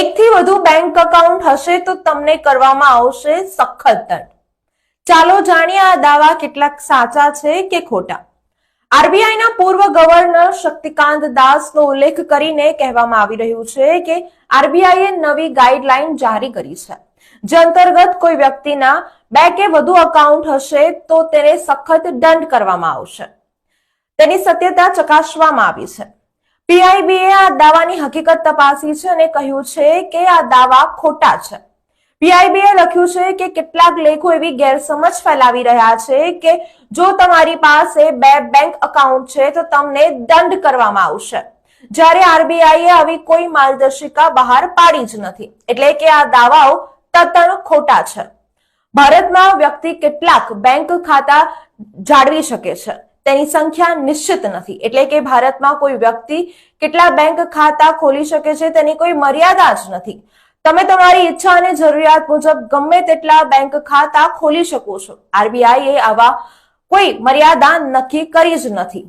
એકથી વધુ bank account હશે તો તમને કરવામાં આવશે સખત દંડ. ચાલો જાણીએ આ દાવા કેટલાક સાચા છે કે ખોટા. આરબીઆઈના પૂર્વ ગવર્નર શક્તિકાંત દાસનો ઉલ્લેખ કરીને કહેવામાં આવી રહ્યું છે કે આરબીઆઈએ નવી ગાઈડલાઈન જારી કરી છે. જે અંતર્ગત કોઈ વ્યક્તિના બે કે વધુ એકાઉન્ટ હશે તો તેને સખત દંડ કરવામાં આવશે. તેની સત્યતા ચકાસવામાં આવી છે. પીઆઈબીએ આ દાવાની હકીકત તપાસી છે અને કહ્યું છે કે આ દાવા ખોટા છે. પીઆઈબીએ લખ્યું છે કે કેટલાક લેખો એવી ગેરસમજ ફેલાવી રહ્યા છે કે જો તમારી પાસે બે બેંક એકાઉન્ટ છે તો તમને દંડ કરવામાં આવશે. જ્યારે આરબીઆઈએ આવી કોઈ માર્ગદર્શિકા બહાર પાડી જ નથી. એટલે કે આ દાવાઓ તદ્દન ખોટા છે. ભારતમાં વ્યક્તિ કેટલાક બેંક ખાતા જાળવી શકે છે. તેની સંખ્યા નિશ્ચિત નથી. એટલે કે ભારતમાં કોઈ વ્યક્તિ કેટલા બેંક ખાતા ખોલી શકે છે તેની કોઈ મર્યાદા જ નથી. તમે તમારી ઈચ્છા અને જરૂરિયાત મુજબ ગમે તેટલા બેંક ખાતા ખોલી શકો છો. આરબીઆઈએ આવા કોઈ મર્યાદા નક્કી કરી જ નથી.